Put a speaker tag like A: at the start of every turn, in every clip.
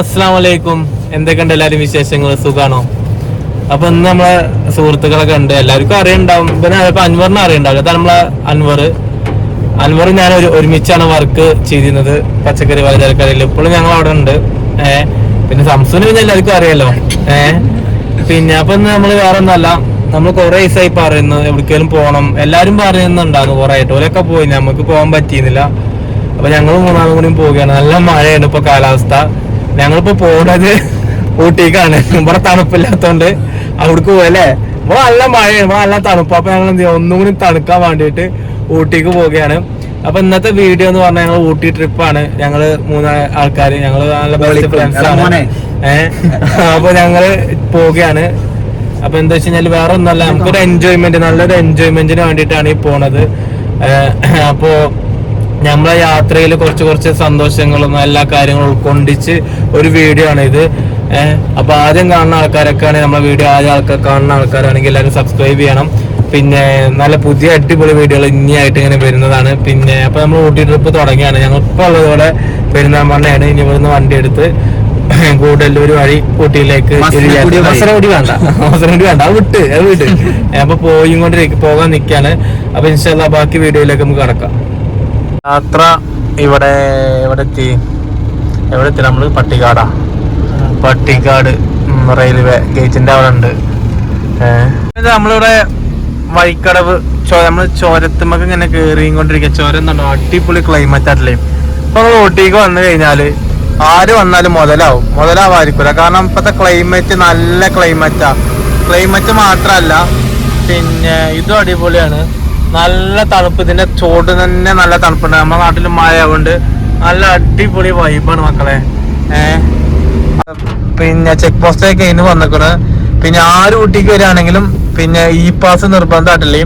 A: അസ്സാം വലൈക്കും എന്തൊക്കെയുണ്ട് എല്ലാവരും വിശേഷങ്ങൾ? സുഖാണോ? അപ്പൊ ഇന്ന് നമ്മളെ സുഹൃത്തുക്കളൊക്കെ ഉണ്ട് എല്ലാവർക്കും അറിയണ്ടാവും. പിന്നെ ഇപ്പൊ അൻവറിനെ അറിയണ്ടാവും അതാണ് നമ്മളെ അൻവർ അൻവർ ഞാൻ ഒരു ഒരുമിച്ചാണ് വർക്ക് ചെയ്തിരുന്നത്. പച്ചക്കറി പലചരക്കടയിൽ ഇപ്പോഴും ഞങ്ങൾ അവിടെ ഉണ്ട്. ഏഹ് പിന്നെ സംസുവിന് പിന്നെ എല്ലാവർക്കും അറിയാലോ. ഏഹ് പിന്നെ അപ്പൊ ഇന്ന് നമ്മൾ വേറെ ഒന്നല്ല നമ്മൾ കുറെ ദിവസമായി പറയുന്നു എവിടേക്കെങ്കിലും പോകണം. എല്ലാരും പറയുന്നുണ്ടാകും കുറെ ആയിട്ട് ഓരൊക്കെ പോയി. നമുക്ക് പോകാൻ പറ്റിയിരുന്നില്ല. അപ്പൊ ഞങ്ങൾ മൂന്നാളും കൂടി പോവുകയാണ്. നല്ല മഴയാണ് ഇപ്പൊ കാലാവസ്ഥ. ഞങ്ങളിപ്പോ പോണത് ഊട്ടിക്കാണ്. ഇവിടെ തണുപ്പില്ലാത്തോണ്ട് അവിടേക്ക് പോയല്ലേ ഇവിടെ നല്ല മഴയാണ്. ഇവിടെ നല്ല തണുപ്പ്. അപ്പൊ ഞങ്ങൾ എന്ത് ചെയ്യാം? ഒന്നും കൂടി തണുക്കാൻ വേണ്ടിയിട്ട് ഊട്ടിക്ക് പോവുകയാണ്. അപ്പൊ ഇന്നത്തെ വീഡിയോ എന്ന് പറഞ്ഞാൽ ഞങ്ങൾ ഊട്ടി ട്രിപ്പാണ് ഞങ്ങൾ മൂന്ന് ആൾക്കാര്. ഞങ്ങൾ നല്ല ബെസ്റ്റ് ഫ്രണ്ട്സ് ആണ്. ഏഹ് അപ്പൊ ഞങ്ങൾ പോവുകയാണ്. അപ്പൊ എന്താ വെച്ച് കഴിഞ്ഞാൽ വേറെ ഒന്നല്ല നമുക്കൊരു എൻജോയ്മെന്റ് നല്ലൊരു എൻജോയ്മെന്റിന് വേണ്ടിയിട്ടാണ് ഈ പോണത്. അപ്പോ നമ്മളെ യാത്രയിൽ കുറച്ച് കുറച്ച് സന്തോഷങ്ങളും എല്ലാ കാര്യങ്ങളും ഉൾക്കൊണ്ടിച്ച് ഒരു വീഡിയോ ആണ് ഇത് അപ്പൊ ആദ്യം കാണുന്ന ആൾക്കാരൊക്കെയാണ് നമ്മളെ വീഡിയോ ആദ്യം ആൾക്കാർ കാണുന്ന ആൾക്കാരാണെങ്കിൽ എല്ലാവരും സബ്സ്ക്രൈബ് ചെയ്യണം. പിന്നെ നല്ല പുതിയ അടിപൊളി വീഡിയോകൾ ഇനിയായിട്ട് ഇങ്ങനെ വരുന്നതാണ്. പിന്നെ അപ്പൊ നമ്മൾ ഊട്ടി ട്രിപ്പ് തുടങ്ങിയാണ്. ഞങ്ങൾ ഇപ്പൊ ഉള്ളതുപോലെ പെരുന്നാമണ്ണയാണ് ഇനി ഇവിടുന്ന് വണ്ടി എടുത്ത് കൂടല്ലൂർ വഴി ഊട്ടിയിലേക്ക് വേണ്ട. വേണ്ട. അത് വിട്ട്. അത് വിട്ട്. അപ്പൊ പോയി കൊണ്ടിരിക്കും പോകാൻ നിക്കാണ്. അപ്പൊ ഇൻഷാല്ല ബാക്കി വീഡിയോയിലേക്ക് നമുക്ക് കടക്കാം. യാത്ര ഇവിടെ എവിടെ എത്തി എവിടെ എത്തി നമ്മൾ പട്ടിക്കാടാ. പട്ടിക്കാട് റെയിൽവേ ഗേറ്റിന്റെ അവിടെ ഉണ്ട് നമ്മളിവിടെ വഴിക്കടവ് ചോ നമ്മൾ ചോരത്തുമ്മക്ക് ഇങ്ങനെ കേറിക്കൊണ്ടിരിക്കുക ചോരം എന്താണ്? അടിപൊളി ക്ലൈമറ്റ് ആയിട്ടില്ലേ. ഇപ്പൊ നമ്മൾ ഊട്ടിക്ക് വന്നു കഴിഞ്ഞാൽ ആര് വന്നാലും മുതലാവും. മുതലാവായിരിക്കൂല കാരണം ഇപ്പത്തെ ക്ലൈമറ്റ് നല്ല ക്ലൈമറ്റാ ക്ലൈമറ്റ് മാത്രല്ല. പിന്നെ ഇതും അടിപൊളിയാണ്. നല്ല തണുപ്പ്. ഇതിന്റെ ചോട് തന്നെ നല്ല തണുപ്പുണ്ട്. നമ്മുടെ നാട്ടിൽ മഴ ആയതുകൊണ്ട് നല്ല അടിപൊളി വൈബാണ് മക്കളെ. പിന്നെ ചെക്ക് പോസ്റ്റ് ഒക്കെ ഇന്ന് വന്നിക്കണ്. പിന്നെ ആര് ഊട്ടിക്ക് വരികയാണെങ്കിലും പിന്നെ ഇ പാസ് നിർബന്ധമായിട്ടില്ലേ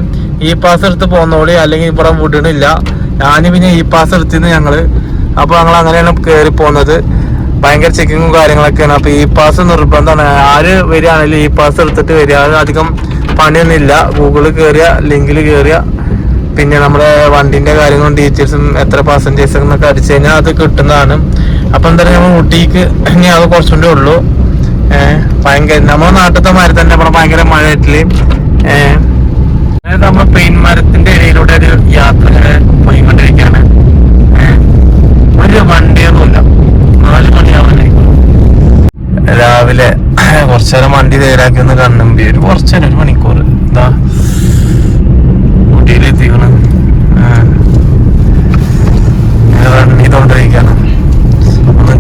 A: ഇ പാസ് എടുത്ത് പോന്നോളി. അല്ലെങ്കിൽ ഇവിടെ വിടണില്ല. ഞാൻ പിന്നെ ഇ പാസ് എടുത്തിരുന്നു ഞങ്ങൾ. അപ്പൊ ഞങ്ങൾ അങ്ങനെയാണ് കയറി പോകുന്നത് ഭയങ്കര ചെക്കിങ്ങും കാര്യങ്ങളൊക്കെയാണ്. അപ്പൊ ഇ പാസ് നിർബന്ധമാണ്. ആര് വരികയാണെങ്കിലും ഇ പാസ് എടുത്തിട്ട് വരിക. അധികം അധികം പണിയൊന്നുമില്ല. ഗൂഗിളിൽ കയറിയ ലിങ്കിൽ കയറിയ പിന്നെ നമ്മുടെ വണ്ടിന്റെ കാര്യങ്ങളും ഡീറ്റെയിൽസും എത്ര പാസഞ്ചേഴ്സ് എന്നൊക്കെ അടിച്ചു കഴിഞ്ഞാൽ അത് കിട്ടുന്നതാണ്. അപ്പൊ എന്തായാലും നമ്മൾ ഊട്ടിക്ക് ഇനി അത് കുറച്ചുകൂടെ ഉള്ളൂ. ഭയങ്കര നമ്മുടെ നാട്ടിലത്തെ മാതിരി തന്നെ ഇവിടെ ഭയങ്കര മഴ അതായത് നമ്മൾ പെയിൻ മരത്തിന്റെ ഇടയിലൂടെ ഒരു യാത്ര പോയിക്കൊണ്ടിരിക്കുകയാണ്. ഒരു വണ്ടിയൊന്നുമില്ല. നാല് മണിയാവാനായി. രാവിലെ കുറച്ചു നേരം വണ്ടി തയ്യാറാക്കി ഒന്ന് കണ്ണുമ്പി ഒരു ഒരു മണിക്കൂർ. ഇതാ.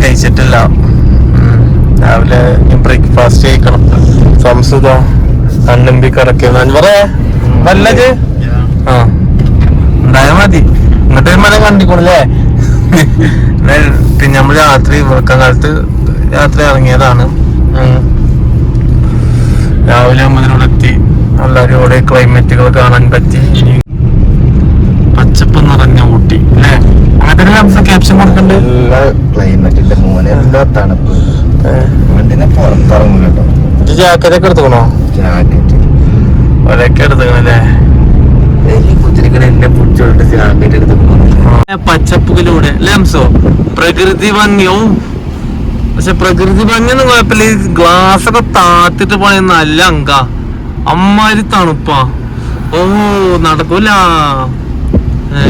A: കഴിച്ചിട്ടില്ല. രാവിലെ ബ്രേക്ക്ഫാസ്റ്റ് കഴിക്കണം. സംസ്കൃതം കണ്ണുമ്പി കിടക്കുന്നു. അൻവറേ വല്ലത് ആ. ഉണ്ടായാൽ മതി. ഇങ്ങോട്ട് മല കണ്ടിക്കോളല്ലേ പിന്നെ നമ്മൾ രാത്രി വെറുക്കാൻ കാലത്ത് രാത്രി ഇറങ്ങിയതാണ്. രാവിലെ മുതലെത്തി എത്തി. എല്ലാവരും ഇവിടെ ക്ലൈമറ്റുകൾ കാണാൻ പറ്റി. ഇനി പച്ചപ്പ് നിറഞ്ഞ ഊട്ടി അല്ലേ അങ്ങനെ നമുക്ക് ക്യാപ്ഷൻ കൊടുക്കണ്ട്.
B: ക്ലൈമറ്റിന്റെ മോനെ എല്ലാ തണുപ്പ്. പുറത്തിറങ്ങും കേട്ടോ.
A: ജാക്കറ്റ് ഒക്കെ എടുത്തുക്കണോ?
B: ജാക്കറ്റ്
A: ഒരൊക്കെ എടുത്തുക്കണല്ലേ?
B: എന്നെ
A: പച്ചപ്പുകളിലൂടെ ലംസോ പ്രകൃതി ഭംഗിയും? പക്ഷെ പ്രകൃതി ഭംഗിയൊന്നും കുഴപ്പമില്ല. ഈ ഗ്ലാസ് ഒക്കെ താത്തിട്ട് പോയ നല്ല അങ്ക. അമ്മാതിരി തണുപ്പാ. ഓ നടക്കൂല. ഏ?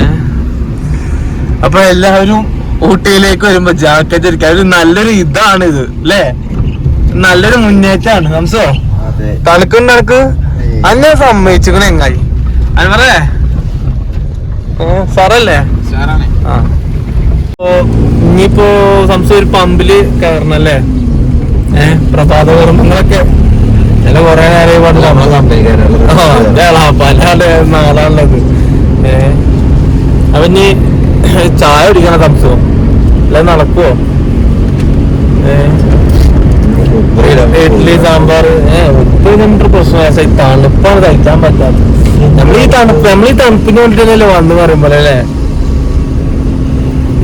A: അപ്പൊ എല്ലാവരും ഊട്ടിയിലേക്ക് വരുമ്പോ ജാക്കറ്റ് എടുക്കുക ഒരു നല്ലൊരു ഇതാണ് ഇത് അല്ലേ? നല്ലൊരു മുന്നേറ്റാണ് സംസോ
B: അതെ.
A: തണുക്കുണ്ട് തണുക്ക് അന്നെ സമ്മതിച്ചിക്കണ എങ്ങായി അൻവറേ? സാറല്ലേ? ഇനിയിപ്പോ സംശയം ഒരു പമ്പിൽ കയറണല്ലേ? ഏഹ് പ്രഭാത കർമ്മങ്ങളൊക്കെ ചില കൊറേ നേരം പാടില്ല
B: നമ്മളെ
A: സംഭവിക്കാറുള്ളത് നാളാണുള്ളത് ഏഹ് അപ്പൊ ഇനി ചായ കുടിക്കണ സംശയം അല്ല നടക്കുവോ? ഇഡ്ഡലി സാമ്പാർ നമുക്ക് പ്രശ്നം തണുപ്പാണ് കഴിക്കാൻ പറ്റാത്തത് നമ്മൾ ഈ തണുപ്പ് നമ്മൾ ഈ തണുപ്പിന് വേണ്ടിട്ടല്ലേ വന്ന് പറയുമ്പോൾ അല്ലേ?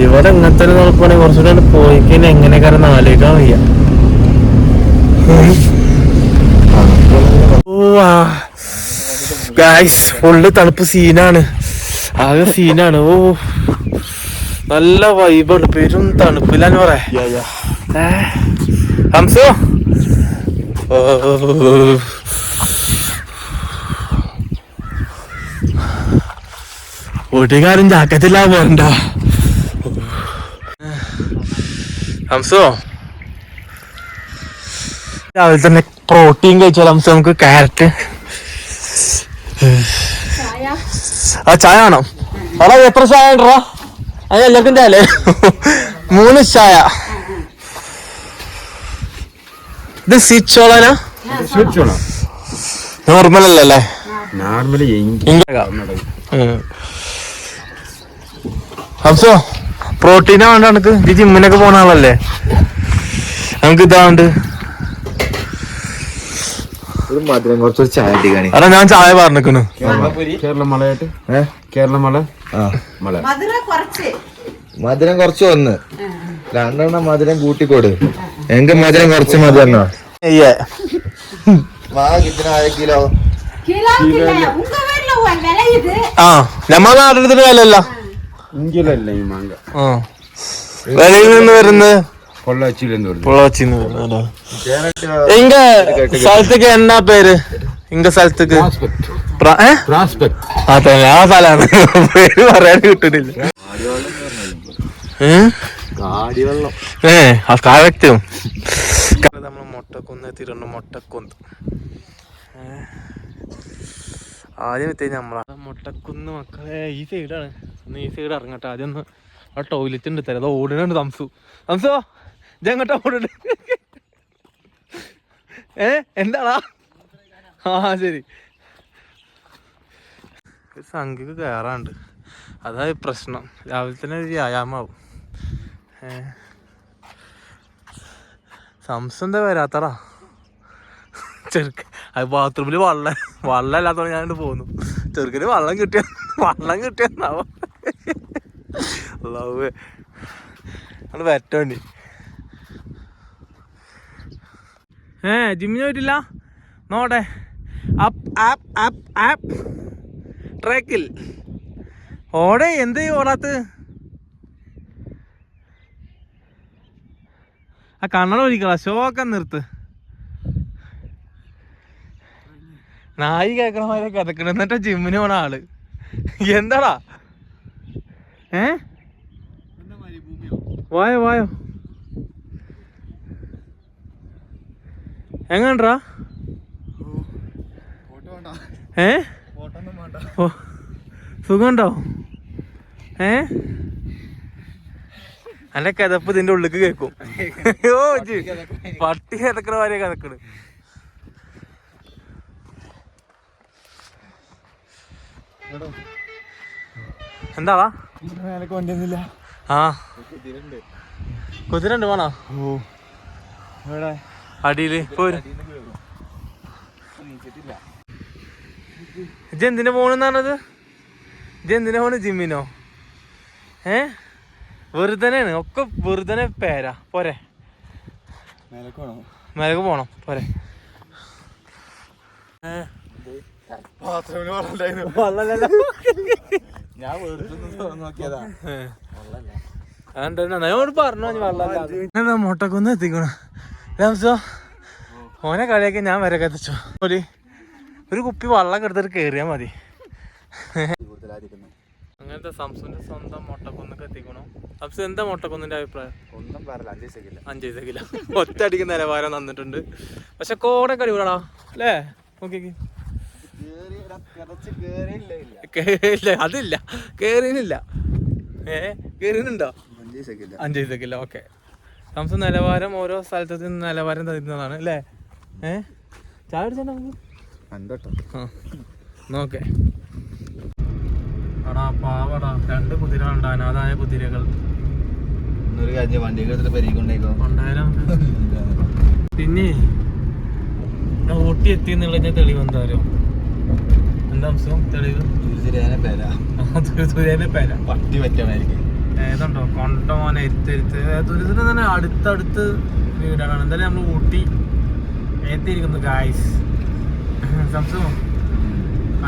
A: ഇവിടെ ഇങ്ങനത്തെ ഒരു തണുപ്പാണെങ്കിൽ കുറച്ചുകൂടെ കഴിഞ്ഞാൽ എങ്ങനെയൊക്കെ ആലോചിക്കാൻ വയ്യ. ഗായ്സ് ഫുള്ള് തണുപ്പ് സീനാണ്. ആകെ സീനാണ്. ഓ. നല്ല വൈബാണ് പെരും തണുപ്പില്ലാന്ന് പറയാ ഹംസു? ഊട്ടിക്കാരും ജാക്കറ്റില്ലാ പോരണ്ട ഹംസോ? രാവിലെ തന്നെ പ്രോട്ടീൻ കഴിച്ചാൽ ഹംസോ നമുക്ക് ക്യാരറ്റ് ആ ചായ വേണം. അതാ എത്ര ചായ ഉണ്ടോ അത് എല്ലാവർക്കും അല്ലേ? മൂന്ന് ചായ. ഇത് സിച്ചോളനാ നോർമൽ അല്ലല്ലേ
B: നോർമലി
A: ഹംസോ പ്രോട്ടീനാ വേണ്ട ഈ ജിമ്മിനൊക്കെ പോണ ആളല്ലേ? നമുക്ക് ഇതാണ്ട്
B: ഒരു മധുരം കുറച്ചൊരു ചായ അടിക്കാണി
A: അടാ ഞാൻ ചായ പറഞ്ഞിരിക്കുന്നു
C: കേരള മലയായിട്ട്
B: ഏ
C: കേരള മല മല
D: മധുരം കുറച്ച്
B: ഒന്ന് കുറച്ച് രണ്ടെണ്ണം മധുരം കൂട്ടിക്കോട് എങ്ക മധുരം കുറച്ച് മതി എന്നോ
A: ഏയ്യേ
B: മാ കിട്ടുന്ന അര കിലോ
A: ആ നമ്മളെ നാട്ടിലത്തിന് വിലല്ല
C: ഇഞ്ചിലല്ല ഈ മാങ്ക
A: ആ വെളിയിൽ നിന്ന് വരുന്നത് സ്ഥലത്തേക്ക് എന്നാ പേര്? ഇങ്ക സ്ഥലത്തേക്ക്? അതെ ആ പേര് പറയാൻ കിട്ടുന്നില്ല. ഏ?
B: കാടിവെള്ളം
A: ആ നമ്മൾ മുട്ടക്കുന്ന് എത്തിയിട്ടുണ്ട് മുട്ടക്കുന്ന്. ആദ്യം എത്തി നമ്മളാ. മുട്ടക്കുന്ന് മക്കളെ ഈ സൈഡാണ് ഒന്ന് ഈ സൈഡ് ഇറങ്ങട്ടെ. ആദ്യം ഒന്ന് ആ ടോയ്ലറ്റ് ഉണ്ട് തരാം. അത് ഓടിനുണ്ട് തംസു. തംസോ ഇതെങ്ങോട്ടാ ഓടുന്നുണ്ട് ഏ? എന്താടാ? ആ ശരി. സംഖ്യക്ക് കയറാണ്ട് അതായത് പ്രശ്നം. രാവിലെ തന്നെ ഒരു വ്യായാമാവും. ഏ? സംസം എന്താ വരാത്തടാ? ചെറുക്ക അത് ബാത്റൂമിൽ വള്ള വള്ളം ഞാൻ പോന്നു. ചെറുക്കന് വള്ളം കിട്ടിയ വള്ളം കിട്ടിയെന്നാവോ? ലവ് അത് വരട്ടോണ്ടി ഏ ജിമ്മിന് പറ്റില്ല നോട്ടെ അപ്പ് ആപ്പ് ആപ്പ് ആപ്പ് ട്രാക്കിൽ. ഓടെ എന്ത് ഓടാത്ത്? ആ കണ്ണട ഒരിക്കല ഷോക്കം നിർത്ത്. നായി കേക്കണ മാതിരി കിതക്കണ എന്നിട്ട് ജിമ്മിന് പോണ ആൾ. എന്താടാ? ഏ? വായോ വായോ. എങ്ങണ്ടാ ഏ? ഓ, സുഖമുണ്ടോ? ഏ? അന്റെ കിതപ്പ് ഇതിന്റെ ഉള്ളിക്ക് കേക്കും. ഓ പട്ടി കിതക്കണ വരെ കിതക്കണ് എന്താടാ? ആ. കുതിരണ്ട് വേണോ അടിയിൽ. പോര് ഇജ്ജ് എന്തിനാ പോണെന്നാണത് ഇജ്ജ് എന്തിനാ പോണ് ജിമ്മിനോ? ഏ? വെറുതനെയാണ് ഒക്കെ വെറുതനെ പേരാ. പോരെ. മേലേക്ക് പോണം. പോരെ? വെള്ളമില്ലല്ലോ.
B: ഞാൻ വെറുതെ നോക്കിയതാ.
A: പറഞ്ഞു മുട്ടക്കൊന്ന് എത്തിക്കണം? രാംസോ ഓനെ കളിയൊക്കെ ഞാൻ വരെ കത്തിച്ചു. ഒരു ഒരു കുപ്പി വള്ളം എടുത്തിട്ട് കേറിയാ മതി. അങ്ങനത്തെ സംസുന്റെ സ്വന്തം മുട്ടക്കൊന്നൊക്കെ എത്തിക്കണോ? സംസു എന്താ മുട്ടക്കൊന്നിന്റെ അഭിപ്രായം?
B: ഒന്നും പറയില്ല അഞ്ച് സെക്കൻഡ്.
A: അഞ്ച് കിലോ ഒറ്റ അടിക്ക് നിലവാരം തന്നിട്ടുണ്ട്. പക്ഷെ കോടെ കഴിവുകളാ അല്ലേ? കേറില്ല അതില്ല. കേറിയില്ല. ഏ കേറിയുണ്ടോ
B: അഞ്ച് സെക്കൻഡ്.
A: അഞ്ച് കിലോ ഓക്കെ. സംസ നിലവാരം ഓരോ സ്ഥലത്തെ നിലവാരം തരുന്നതാണ് അല്ലേ? ഏ? ചായ നമുക്ക്? നോക്കേ. അടാ പാവടാ രണ്ട് കുതിരകളുണ്ട് അനാഥായ കുതിരകൾ.
B: ഒരു കാര്യം വണ്ടി എടുത്തിട്ട് പെരിക്കൊണ്ടേക്കോ
A: ഉണ്ടായാലും പിന്നെ ഊട്ടി എത്തി എന്നുള്ളതിന്റെ തെളിവ് എന്താ അറിയോ? എന്താ അംശം? തെളിവ്?
B: പേരാ.
A: പേര.
B: പട്ടി പറ്റമായിരിക്കും
A: ഏതുണ്ടോ കൊണ്ടോൻ എരുത്തെരുത്ത് ദുരിതത്തിന് തന്നെ അടുത്തടുത്ത് വീടാണ്. എന്തായാലും നമ്മൾ ഊട്ടി എത്തിയിരിക്കുന്നു ഗായ്സ് സംശയം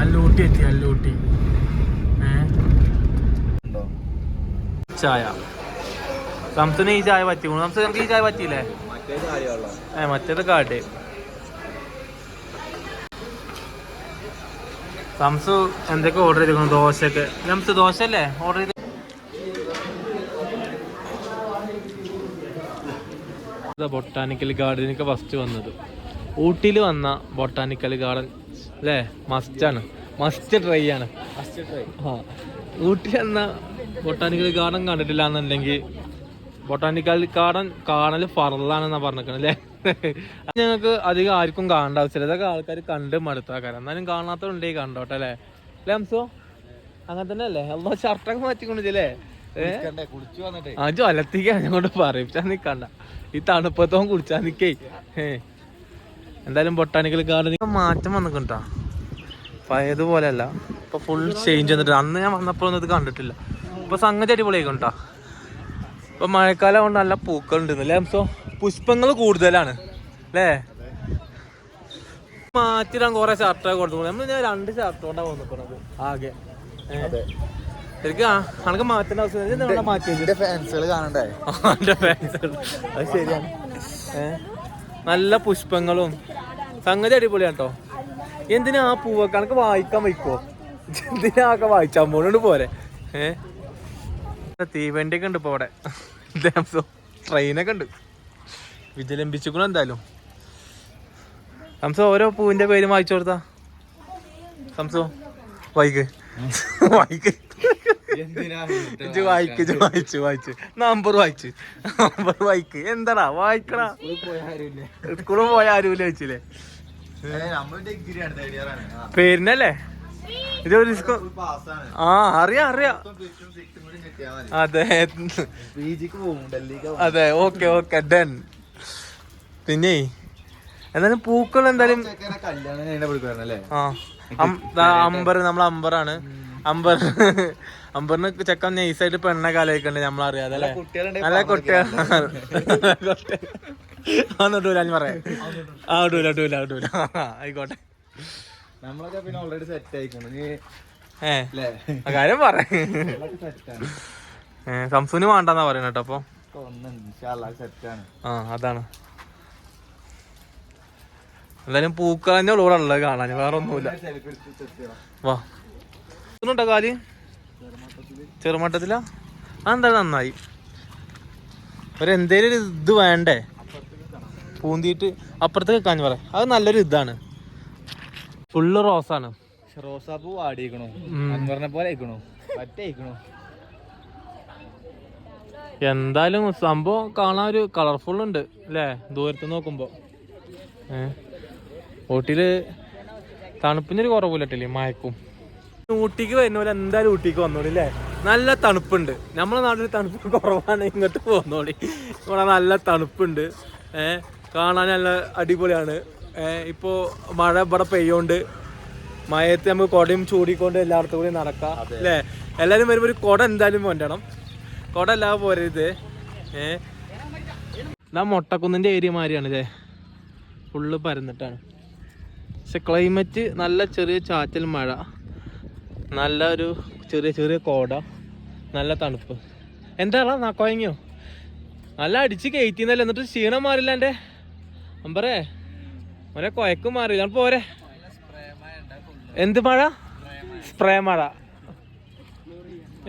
A: അല്ലൂട്ടി എത്തി അല്ലൂട്ടി ചായ. സംസുന് ഈ ചായ പറ്റി സംസ് നമുക്ക് ഈ ചായ പറ്റിയില്ലേ? ഏ മറ്റേത് കാട്ടെ സംസു എന്തൊക്കെ ഓർഡർ ചെയ്തിരിക്കുന്നു? ദോശയൊക്കെ. സംസ് ദോശ അല്ലേ ഓർഡർ ചെയ്ത് ബൊട്ടാനിക്കൽ ഗാർഡനൊക്കെ ഫസ്റ്റ് വന്നത്. ഊട്ടിയിൽ വന്ന ബൊട്ടാനിക്കൽ ഗാർഡൻ അല്ലേ മസ്റ്റാണ് മസ്റ്റ് ട്രൈ ആണ്. ആ. ഊട്ടി വന്ന ബൊട്ടാനിക്കൽ ഗാർഡൻ കണ്ടിട്ടില്ല എന്നുണ്ടെങ്കിൽ ബൊട്ടാനിക്കൽ ഗാർഡൻ കാണൽ ഫറലാണെന്നാണ് പറഞ്ഞിരിക്കുന്നത് അല്ലേ ഞങ്ങൾക്ക് അധികം ആർക്കും കാണേണ്ട ആവശ്യമില്ല. ഇതൊക്കെ ആൾക്കാർ കണ്ട് മടുത്താക്കാരം. എന്നാലും കാണാത്തതുണ്ടെങ്കിൽ കണ്ടോട്ടെ അല്ലേ അല്ലേ ഹംസോ അങ്ങനെ തന്നെ അല്ലേ അല്ലോ ഷർട്ടൊക്കെ മാറ്റിക്കൊണ്ടില്ലേ ആ ജലത്തിക്ക് അങ്ങോട്ട് പറയിച്ചാ നിക്കണ്ട. ഈ തണുപ്പത്തോം കുടിച്ചാ നിക്കേ. ഏ. എന്തായാലും ബൊട്ടാണിക്കൽ ഗാർഡൻ മാറ്റം വന്നിട്ടാ പഴയതുപോലെ അല്ല ഇപ്പൊ ഫുൾ ചേഞ്ച് വന്നിട്ട് അന്ന് ഞാൻ വന്നപ്പോഴൊന്നും ഇത് കണ്ടിട്ടില്ല. ഇപ്പൊ സംഗതി അടിപൊളിയായിക്കോട്ടാ ഇപ്പൊ മഴക്കാലം കൊണ്ട് നല്ല പൂക്കൾ ഉണ്ട് അല്ലേ അംസോ? പുഷ്പങ്ങൾ കൂടുതലാണ്. അല്ലേ? മാറ്റിടാൻ കുറെ ഷർട്ടൊക്കെ കൊടുത്തു. നമ്മൾ ഞാൻ രണ്ട് ഷർട്ട് കൊണ്ടാ വന്നിക്കണത് ആകെ. മാറ്റേണ്ട ആവശ്യം
B: ഫാൻസുകൾ കാണണ്ടേ?
A: അത് ശരിയാണ്. നല്ല പുഷ്പങ്ങളും. സംഗതി അടിപൊളിയാണ് കേട്ടോ എന്തിനാ ആ പൂവൊക്കെ കണക്ക് വായിക്കാൻ വയ്ക്കോ? എന്തിനാ ഒക്കെ വായിച്ചാൽ പോണോണ്ട് പോരെ. തീവണ്ടി തീവണ്ടിയൊക്കെ ഉണ്ട് ഇപ്പൊ അവിടെ. ട്രെയിനൊക്കെ ഉണ്ട്. വിജലംബിച്ചിക്കണം എന്തായാലും. സംസോ ഓരോ പൂവിന്റെ പേര് വായിച്ചു കൊടുത്താ. സംസോ വൈക്. വൈക്. ഇജ്ജ് വായിക്ക് ഇജ്ജ് വായിച്ചു വായിച്ചു. നമ്പർ വായിച്ചു. നമ്പർ വായിക്ക്. എന്താടാ വായിക്കടാ. സ്കൂളിൽ പോയ ആരുമില്ല? വെച്ചില്ലേ പേരിനല്ലേ? ഇത് ഒരു ആ അറിയാം അറിയാം. അതെ. അതെ ഓക്കെ ഓക്കെ ഡൺ പിന്നെ എന്തായാലും പൂക്കൾ എന്തായാലും അമ്പർ നമ്മൾ അമ്പറാണ്. അമ്പർ അമ്പറിന് ചെക്കൻ നൈസായിട്ട് പെണ്ണെ കാലൊക്കെ നമ്മളറിയാതെ അല്ലേ? നല്ല കുട്ടികൾ അന്നിട്ടൂല ഞാൻ പറയാം. ആ ഇടൂല ഇടൂല ഇടൂല ആയിക്കോട്ടെ.
B: നമ്മളൊക്കെ പിന്നെ ഓൾറെഡി സെറ്റ് ആയിക്കണു. നീ
A: ഏ ആ കാര്യം പറ സംസുന് വേണ്ടെന്നാ പറയുന്നത് കേട്ടോ അപ്പൊ.
B: ഒന്ന്
A: ആ അതാണ്. എന്തായാലും പൂക്കളന്നെ ഉള്ളൂ ഇവിടെ ഉള്ളത് കാണാൻ വേറെ ഒന്നുമില്ല വാ. ഉണ്ടോ കാൽ? ചെറുമട്ടത്തിലാ? അതെന്താ നന്നായി. ഒരു എന്തേലും ഒരു ഇത് വേണ്ടേ? പൂന്തിയിട്ട് അപ്പുറത്തേക്ക് കാഞ്ഞു പറ. അത് നല്ലൊരു ഇതാണ്. ഫുള്ള് റോസാണ്.
B: റോസാപ്പൂ
A: ആടിയിക്കണോ
B: പറഞ്ഞ പോലെ ആയിക്കണു. പറ്റയിക്കണു
A: എന്തായാലും സംഭവം കാണാൻ ഒരു കളർഫുൾ ഉണ്ട് അല്ലേ? ദൂരത്ത് നോക്കുമ്പോ. ഏ? ഊട്ടിയിൽ തണുപ്പിനൊരു കുറവില്ലട്ടില്ലേ മയക്കും. ഊട്ടിക്ക് വരുന്ന പോലെ എന്തായാലും ഊട്ടിക്ക് വന്നോളി അല്ലേ നല്ല തണുപ്പുണ്ട്. നമ്മളെ നാട്ടിൽ തണുപ്പ് കുറവാണ് ഇങ്ങോട്ട് പോന്നോളി. ഇവിടെ നല്ല തണുപ്പുണ്ട്. ഏ കാണാൻ നല്ല അടിപൊളിയാണ്. ഇപ്പോൾ ഇപ്പോ മഴ ഇവിടെ പെയ്യോണ്ട് മഴയത്ത് നമുക്ക് കുടയും ചൂടിക്കൊണ്ട് എല്ലായിടത്തും കൂടി നടക്കാം അല്ലേ എല്ലാവരും വരുമ്പോൾ ഒരു കുട എന്തായാലും കൊണ്ടണം. കുട അല്ലാതെ പോരരുത് ഏ ഇതാ മൊട്ടക്കുന്നിന്റെ ഏരിയ മാതിരിയാണ് അല്ലേ ഫുള്ള് പരന്നിട്ടാണ്. പക്ഷെ ക്ലൈമറ്റ് നല്ല ചെറിയ ചാറ്റൽ മഴ. നല്ല ഒരു ചെറിയ ചെറിയ കോട നല്ല തണുപ്പ്. എന്താടാ നക്കോയങ്ങിയോ നല്ല അടിച്ച് കയറ്റിന്നല്ലേ എന്നിട്ട് ക്ഷീണം മാറില്ല എന്റെ. അമ്പറേ ഒരെ കൊയക്കും മാറില്ല പോരെ. എന്ത് മഴ? സ്പ്രേ മഴ.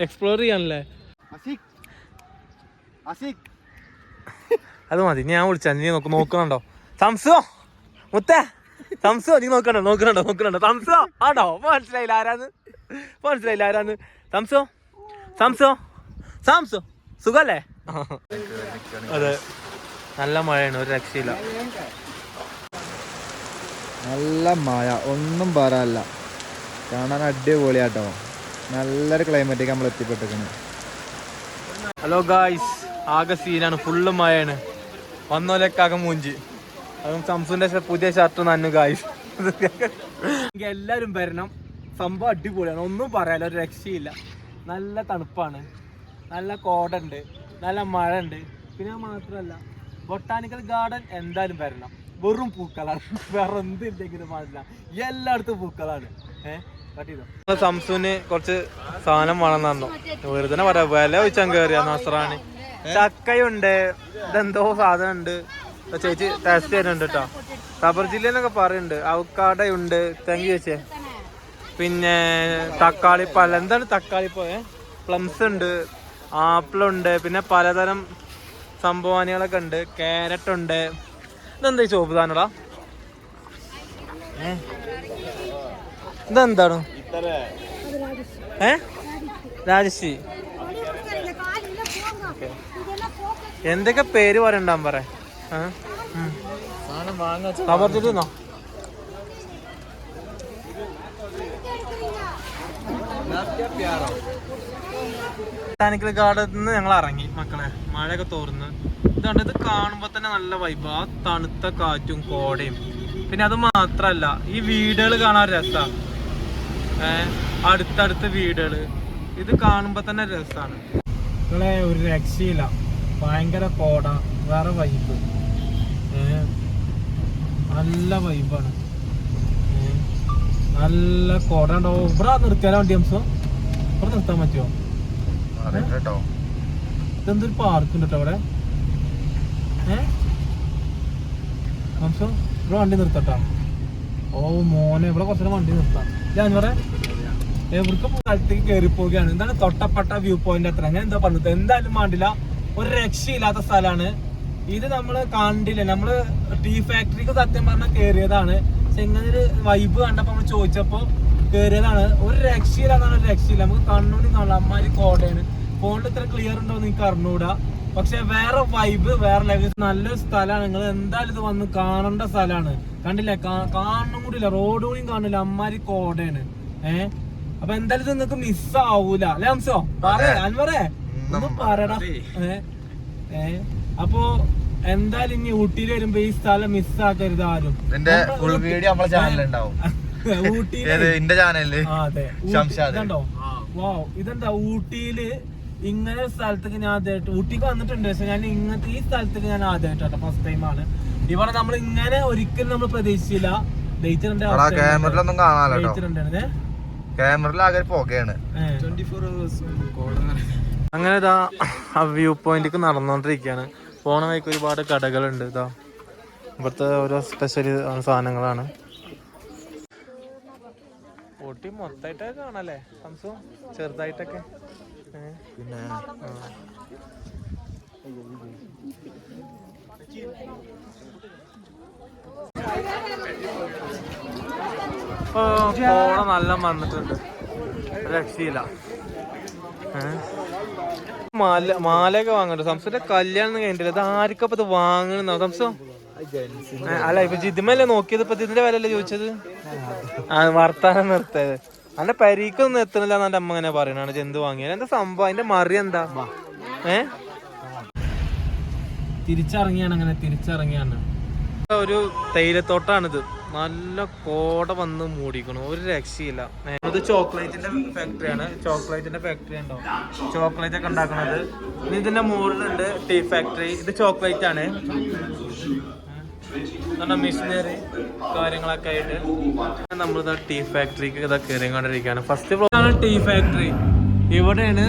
A: എക്സ്പ്ലോർ ചെയ്യാനല്ലേ? അത് മതി ഞാൻ വിളിച്ചാ നീ നോക്ക് നോക്കണുണ്ടോ? സംസോ മുത്തേ സംസോ നീ നോക്കണ്ടോ നോക്കണുണ്ടോ? നോക്കണുണ്ടോ? സംസോ ആണോ? മനസ്സിലായില്ല ആരാന്ന്. മനസ്സിലായില്ല. ആരാന്ന്? സംസോ? സംസോ? സംസോ സുഖല്ലേ? അതെ. നല്ല മഴയാണ് ഒരു രക്ഷയില്ല.
B: നല്ല മഴ ഒന്നും പറയാല്ല കാണാൻ അടിപൊളിയാട്ടോ. നല്ലൊരു ക്ലൈമറ്റേക്ക് നമ്മൾ എത്തിപ്പെട്ടിരിക്കുന്നു.
A: ഹലോ ഗായ്സ് ആകെ സീനാണ് ഫുള്ള് മഴയാണ്. വന്നോലേക്കാകെ മൂഞ്ചി. അതും സംസുന്റെ ഷ- പുതിയ ഷർട്ട് നന്നു ഗായ്സ് എല്ലാരും വരണം. സംഭവം അടിപൊളിയാണ്. ഒന്നും പറയാല്ല ഒരു രക്ഷയില്ല. നല്ല തണുപ്പാണ്. നല്ല കോടുണ്ട് നല്ല മഴ ഉണ്ട് പിന്നെ മാത്രമല്ല ബൊട്ടാനിക്കൽ ഗാർഡൻ എന്തായാലും വരണം. വെറും പൂക്കളാണ്. വേറെ എന്തില്ലെങ്കിലും പാടില്ല എല്ലായിടത്തും പൂക്കളാണ്. ഏഹ് സംസുവിന് കുറച്ച് സാധനം വേണം തന്നു വെറുതെ പറയാ വില ചോദിച്ചാൽ കയറിയ നസറാണ് ചക്കയുണ്ട്. ഇതെന്തോ സാധനം ഉണ്ട് ചേച്ചി ടേസ്റ്റ് ചെയ്യുന്നുണ്ട് കേട്ടോ റബ്ബർ ജില്ലയിലൊക്കെ പറയുന്നുണ്ട്. അവക്കാടയുണ്ട്. താങ്ക് യു ചേച്ചി പിന്നെ തക്കാളി പല എന്താണ് തക്കാളി പോയെ പ്ലംസ് ഉണ്ട് ആപ്പിൾ ഉണ്ട് പിന്നെ പലതരം സംഭവാനികളൊക്കെ ഉണ്ട്. ക്യാരറ്റ് ഉണ്ട്. ഇതെന്താ ചോപ്പ് താനടാ ഇതെന്താണ്? ഏ? രാജശ്രീ. എന്തൊക്കെ പേര് പറയണ്ടാൻ പറ? കവർത്തിരുന്നോ ബൊട്ടാനിക്കൽ ഗാർഡനിൽ നിന്ന് ഞങ്ങൾ ഇറങ്ങി മക്കളെ. മഴയൊക്കെ തോർന്ന്. ഇതാണ് ഇത് കാണുമ്പോ തന്നെ നല്ല വൈബ് ആ തണുത്ത കാറ്റും കോടയും. പിന്നെ അത് മാത്രല്ല ഈ വീടുകൾ കാണാൻ രസമാണ് അടുത്തടുത്ത വീടുകൾ. ഇത് കാണുമ്പോ തന്നെ രസാണ്. നിങ്ങളെ ഒരു രക്ഷയില്ല. ഭയങ്കര കോട വേറെ വൈബ് നല്ല വൈബാണ് നല്ല കോട ഉണ്ടോ ഇവിടെ നിർത്തിയാലോ വണ്ടി ഇവിടെ നിർത്താൻ പറ്റുമോ
B: കേട്ടോ
A: ഇതെന്തൊരു പാർക്ക് ഉണ്ട് അവിടെ? ഏ? അംശം ഇവിടെ വണ്ടി നിർത്തട്ടാ. ഓ മോനെ ഇവിടെ കുറച്ചു വണ്ടി നിർത്താം. ഞാൻ പറയാ. എവർക്കും സ്ഥലത്തേക്ക് കയറി പോവുകയാണ് എന്താണ് തൊട്ടപ്പെട്ട വ്യൂ പോയിന്റ് അത്ര? ഞാൻ എന്താ പറഞ്ഞത്? എന്തായാലും വേണ്ടില്ല ഒരു രക്ഷയില്ലാത്ത സ്ഥലമാണ്. ഇത് നമ്മൾ കണ്ടില്ല? നമ്മൾ ടീ ഫാക്ടറിക്ക് സത്യം പറഞ്ഞാൽ കയറിയതാണ് പക്ഷെ ഇങ്ങനെ ഒരു വൈബ് കണ്ടപ്പോ നമ്മൾ ചോദിച്ചപ്പോ കയറിയതാണ് ഒരു രക്ഷയില്ലാന്നാണ് ഒരു രക്ഷയില്ല. നമുക്ക് കണ്ണൂരി കാണാം അമ്മാരി കോടയാണ്. ഫോണിൽ ഇത്ര ക്ലിയർ ഉണ്ടോ നിങ്ങൾക്ക് അറിഞ്ഞൂടാ. പക്ഷെ വേറെ വൈബ് വേറെ ലെവൽ നല്ലൊരു സ്ഥലമാണ്. നിങ്ങൾ എന്തായാലും ഇത് വന്ന് കാണേണ്ട സ്ഥലമാണ്. കണ്ടില്ലേ? കാണണം കൂടിയില്ല. റോഡ് കൂടിയും കാണില്ല. അമ്മാരി കോടയാണ്. ഏഹ് അപ്പൊ എന്തായാലും ഇത് നിങ്ങൾക്ക് മിസ് ആവൂല. അല്ലെ അംസോ പറയേ അൻവറേ ഒന്ന് പറയടാ. ഏ? ഏ? അപ്പൊ എന്തായാലും ഇനി ഊട്ടിയിൽ വരുമ്പോ ഈ സ്ഥലം മിസ് ആക്കരുത് ആരും.
B: ഫുൾ വീഡിയോ നമ്മളെ ചാനലിൽ ഇന്റെ
A: ചാനലിൽ? അതെ. വാ ഇതെന്താ? ഊട്ടിയിൽ ഇങ്ങനെ സ്ഥലത്തേക്ക് ഞാൻ ആദ്യമായിട്ട് ഊട്ടിക്ക് വന്നിട്ടുണ്ട്. പക്ഷെ ഞാൻ ഇങ്ങനത്തെ ഈ സ്ഥലത്തേക്ക് ഞാൻ ആദ്യമായിട്ടാണ് ഫസ്റ്റ് ടൈം ആണ്. ഇവിടെ നമ്മൾ ഇങ്ങനെ ഒരിക്കലും നമ്മൾ പ്രതീക്ഷിച്ചില്ല.
B: ക്യാമറയിലൊന്നും
A: ഉണ്ട്
B: ക്യാമറയിൽ ആകെ പുകയാണ്.
A: അങ്ങനെ ഇതാ ആ വ്യൂ പോയിന്റിക്ക് നടന്നുകൊണ്ടിരിക്കുകയാണ് പോണ വഴിക്ക് ഒരുപാട് കടകളുണ്ട് ഇതാ. ഇവിടുത്തെ ഓരോ സ്പെഷ്യൽ സാധനങ്ങളാണ്. ഊട്ടി മൊത്തമായിട്ടൊക്കെ കാണാല്ലേ? സംസു ചെറുതായിട്ടൊക്കെ?
B: പിന്നെ
A: കോട നല്ല വന്നിട്ടുണ്ട്. രക്ഷയില്ല. മാല മാലയൊക്കെ വാങ്ങണ്ട സംസുന്റെ കല്യാണം കഴിഞ്ഞിട്ടില്ല. ഇത് ആർക്കപ്പോ ഇത് വാങ്ങണെന്നോ സംസു? അല്ല ഇപ്പൊ ജിദ്മല്ലേ നോക്കിയത്? ഇപ്പൊ ഇതിന്റെ വില അല്ലേ ചോദിച്ചത്? ആ വർത്താനം നിർത്തത് അന്റെ പരീക്കൊന്നും എത്തണില്ല എന്നെ അമ്മ അങ്ങനെ പറയണാണ് ജന്തു വാങ്ങിയത് എന്താ സംഭവം? അതിന്റെ മറി എന്താ? ഏ? തിരിച്ചറങ്ങിയാണ് അങ്ങനെ തിരിച്ചറങ്ങിയാണ്. ഒരു തേയിലത്തോട്ടാണിത്. നല്ല കോട വന്ന് മൂടിക്കണു. ഒരു രക്ഷയില്ല. ഇത് ചോക്ലേറ്റിന്റെ ഫാക്ടറിയാണ് ചോക്ലേറ്റിന്റെ ഫാക്ടറി ഉണ്ടോ? ചോക്ലേറ്റ് ഒക്കെ ഉണ്ടാക്കണത്. ഇതിന്റെ മുകളിലുണ്ട് ടീ ഫാക്ടറി ഇത് ചോക്ലേറ്റ് ആണ്. മെഷീനറി കാര്യങ്ങളൊക്കെ ആയിട്ട്. നമ്മളിതാ ടീ ഫാക്ടറിക്ക് ഇതാ കയറിക്കൊണ്ടിരിക്കുകയാണ് ഫസ്റ്റ് ഫ്ലോറാണ് ടീ ഫാക്ടറി ഇവിടെയാണ്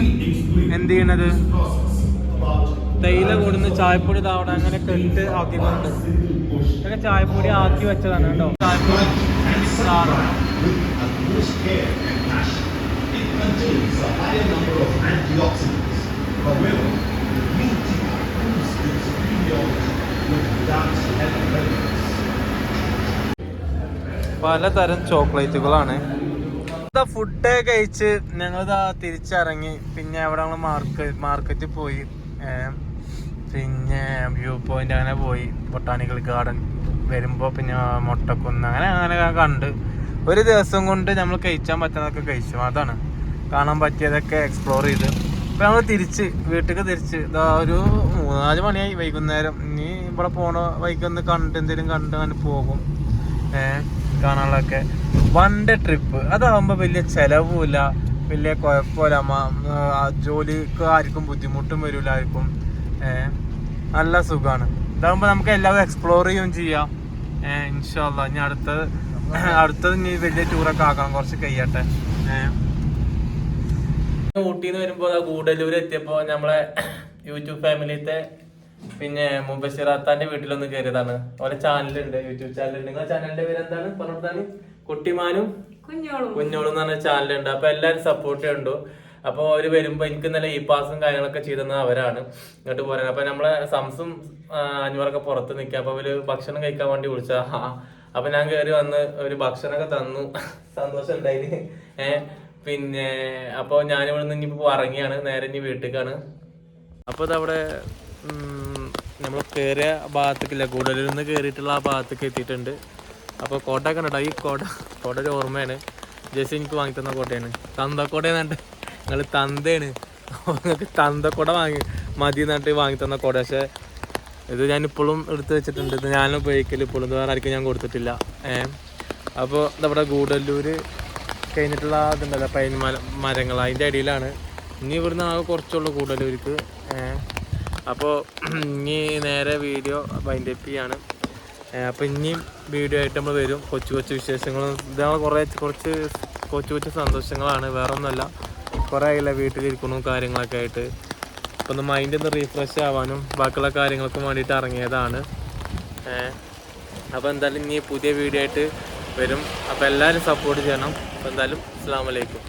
A: എന്ത് ചെയ്യണത്? തേയില കൂടുന്ന ചായപ്പൊടി താവട അങ്ങനെ കെട്ട് ആക്കിക്കൊണ്ട്. ഇതൊക്കെ ചായപ്പൊടി ആക്കി വെച്ചതാണ് കേട്ടോ. ചായപ്പൊടി സ്റ്റാർ. പലതരം ചോക്ലേറ്റുകളാണ്. ഫുഡ് കഴിച്ച് ഞങ്ങളിതാ തിരിച്ചിറങ്ങി. പിന്നെ അവിടെ നമ്മൾ മാർക്കറ്റ് മാർക്കറ്റിൽ പോയി. പിന്നെ വ്യൂ പോയിന്റ് അങ്ങനെ പോയി. ബൊട്ടാണിക്കൽ ഗാർഡൻ വരുമ്പോൾ പിന്നെ മുട്ടക്കുന്ന് അങ്ങനെ അങ്ങനെ കണ്ട്. ഒരു ദിവസം കൊണ്ട് നമ്മൾ കഴിച്ചാൻ പറ്റുന്നതൊക്കെ കഴിച്ചു. അതാണ്. കാണാൻ പറ്റിയതൊക്കെ എക്സ്പ്ലോർ ചെയ്ത്. ഇപ്പം നമ്മൾ തിരിച്ച് വീട്ടിലേക്ക് തിരിച്ച്. ഇതാ ഒരു മൂന്നാൽ മണിയായി വൈകുന്നേരം. ഇനി ഇവിടെ പോണ വൈകൊന്ന് കണ്ട് എന്തേലും കണ്ട് അങ്ങനെ പോകും. ഏഹ് കാണാനുള്ളതൊക്കെ. വൺ ഡേ ട്രിപ്പ് അതാവുമ്പോ വലിയ ചെലവുമില്ല വലിയ കുഴപ്പമില്ല. ജോലിക്ക് ആർക്കും ബുദ്ധിമുട്ടും വരില്ല ആർക്കും. നല്ല സുഖമാണ് ഇതാകുമ്പോൾ നമുക്ക് എല്ലാവരും എക്സ്പ്ലോർ ചെയ്യുകയും ചെയ്യാം. ഇൻഷാല്ല ഇനി അടുത്തത് അടുത്തത് ഇനി വലിയ ടൂറൊക്കെ ആക്കണം. കുറച്ച് കഴിയട്ടെ. ഏഹ് ഊട്ടിന്ന് വരുമ്പോ ഗൂഡല്ലൂർ എത്തിയപ്പോ നമ്മളെ യൂട്യൂബ് ഫാമിലിത്തെ പിന്നെ മുബഷിറാത്താന്റെ വീട്ടിലൊന്ന് കയറിയതാണ് ഓരോ ചാനലുണ്ട് യൂട്യൂബ് ചാനലുണ്ട്. നിങ്ങളെ ചാനലിന്റെ പേര് എന്താണ്? പറഞ്ഞതാണ് കുട്ടിമാനും
D: കുഞ്ഞോളും.
A: കുഞ്ഞോളും എന്ന് പറഞ്ഞ ചാനലുണ്ട്. അപ്പൊ എല്ലാരും സപ്പോർട്ട് ചെയ്യുന്നുണ്ടോ അപ്പൊ അവർ വരുമ്പോ എനിക്ക് നല്ല ഈ പാസും കാര്യങ്ങളൊക്കെ ചെയ്തെന്നത് അവരാണ്. ഇങ്ങോട്ട് പോരാൻ. അപ്പൊ നമ്മളെ സംസും അഞ്ഞൂറൊക്കെ പുറത്ത് നിൽക്കുക അപ്പൊ അവർ ഭക്ഷണം കഴിക്കാൻ വേണ്ടി വിളിച്ചാ അപ്പൊ ഞാൻ കയറി വന്ന് ഒരു ഭക്ഷണമൊക്കെ തന്നു. സന്തോഷം ഉണ്ടായിന് ഏഹ് പിന്നെ അപ്പൊ ഞാനിവിടെ നിന്ന് ഇനിയിപ്പോ ഇറങ്ങിയാണ് നേരെ ഇനി വീട്ടിലേക്കാണ് അപ്പൊ ഇതവിടെ നമ്മൾ കയറിയ ഭാഗത്തേക്കില്ല? കൂടുതലിൽ നിന്ന് കയറിയിട്ടുള്ള ആ ഭാഗത്തേക്ക് എത്തിയിട്ടുണ്ട്. അപ്പോൾ കോട്ട കണ്ടോ? ഈ കോട്ട കോട്ട ഒരു ഓർമ്മയാണ്. ജസ്റ്റ് എനിക്ക് വാങ്ങി തന്ന കോട്ടയാണ്. തന്തക്കോട്ട എന്നിട്ട് നിങ്ങൾ തന്തയാണ്. നിങ്ങൾക്ക് തന്തക്കോട വാങ്ങി മതി എന്നിട്ട് വാങ്ങി തന്ന കോട. പക്ഷേ ഇത് ഞാൻ ഇപ്പോഴും എടുത്ത് വെച്ചിട്ടുണ്ട്. ഇത് ഞാൻ ഉപയോഗിക്കൽ ഇപ്പോഴും വേറെ ആർക്കും ഞാൻ കൊടുത്തിട്ടില്ല. ഏഹ് അപ്പോൾ നമ്മുടെ ഗൂഡല്ലൂര് കഴിഞ്ഞിട്ടുള്ള ഇതുണ്ടല്ലോ പൈൻ മല മരങ്ങൾ. അതിന്റെ അടിയിലാണ്. ഇനി ഇവിടുന്ന് ആകെ കുറച്ചുള്ളൂ കൂടുതൽ ഇവർക്ക്. അപ്പോൾ ഇനി നേരെ വീഡിയോ വൈൻഡ് അപ്പ് ചെയ്യാണ്. അപ്പോൾ ഇനിയും വീഡിയോ ആയിട്ട് നമ്മൾ വരും. കൊച്ചു കൊച്ചു വിശേഷങ്ങളും. ഇതാണ് കുറേ കുറച്ച് കൊച്ചു കൊച്ചു സന്തോഷങ്ങളാണ്. വേറെ ഒന്നുമല്ല കുറേ ആയില്ല വീട്ടിലിരിക്കണു കാര്യങ്ങളൊക്കെ ആയിട്ട്. അപ്പോൾ ഒന്ന് മൈൻഡ് ഒന്ന് റീഫ്രഷ് ആവാനും ബാക്കിയുള്ള കാര്യങ്ങൾക്കും വേണ്ടിയിട്ട് ഇറങ്ങിയതാണ്. അപ്പോൾ എന്തായാലും ഇനി പുതിയ വീഡിയോ ആയിട്ട് വരും. അപ്പോൾ എല്ലാവരും സപ്പോർട്ട് ചെയ്യണം. എന്തായാലും അസ്സാം വലൈക്കും